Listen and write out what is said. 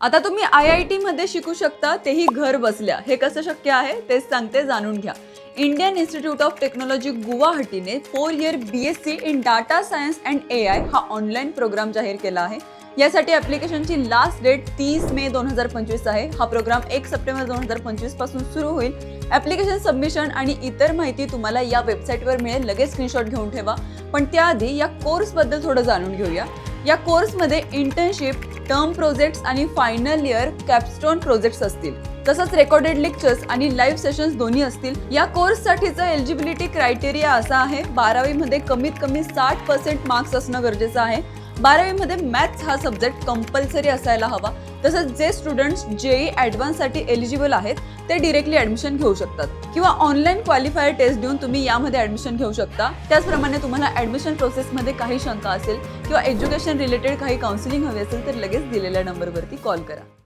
आता तुम्ही I I टीमध्ये शिकू शकता तेही घर बसल्या. हे कसं शक्य आहे? तेच सांगते जाणून घ्या. Indian institute of technology गुवाहाटीने four year B S C in data science and A I हा ऑनलाईन प्रोग्राम जाहीर केला आहे. यासाठी ॲप्लिकेशनची लास्ट डेट तीस मे दोन हजार पंचवीस आहे. हा प्रोग्राम एक सप्टेंबर दोन हजार पंचवीसपासून सुरू होईल. ॲप्लिकेशन सबमिशन आणि इतर माहिती तुम्हाला या वेबसाईटवर मिळेल. लगेच स्क्रीनशॉट घेऊन ठेवा. पण त्याआधी या कोर्सबद्दल थोडं जाणून घेऊया. या कोर्समध्ये इंटर्नशिप टर्म प्रोजेक्ट्स आणि फायनल इयर कॅपस्टोन प्रोजेक्ट्स असतील. तसंच रेकॉर्डेड लेक्चर्स आणि लाईव्ह सेशन्स दोन्ही असतील. या कोर्ससाठीचं एलिजिबिलिटी क्रायटेरिया असा आहे. बारावीमध्ये कमीत कमी साठ पर्सेंट मार्क्स असणं गरजेचं आहे. बारावीमध्ये मॅथ्स हा सब्जेक्ट कंपल्सरी असायला हवा. तसंच जे स्टुडंट्स जेई ॲडव्हान्ससाठी एलिजिबल आहेत ते डिरेक्टली ॲडमिशन घेऊ शकतात. किंवा ऑनलाईन क्वालिफायर टेस्ट देऊन तुम्ही यामध्ये ॲडमिशन घेऊ शकता. त्याचप्रमाणे तुम्हाला ॲडमिशन प्रोसेसमध्ये काही शंका असेल किंवा एज्युकेशन रिलेटेड काही काउन्सिलिंग हवी असेल तर लगेच दिलेल्या नंबरवरती कॉल करा.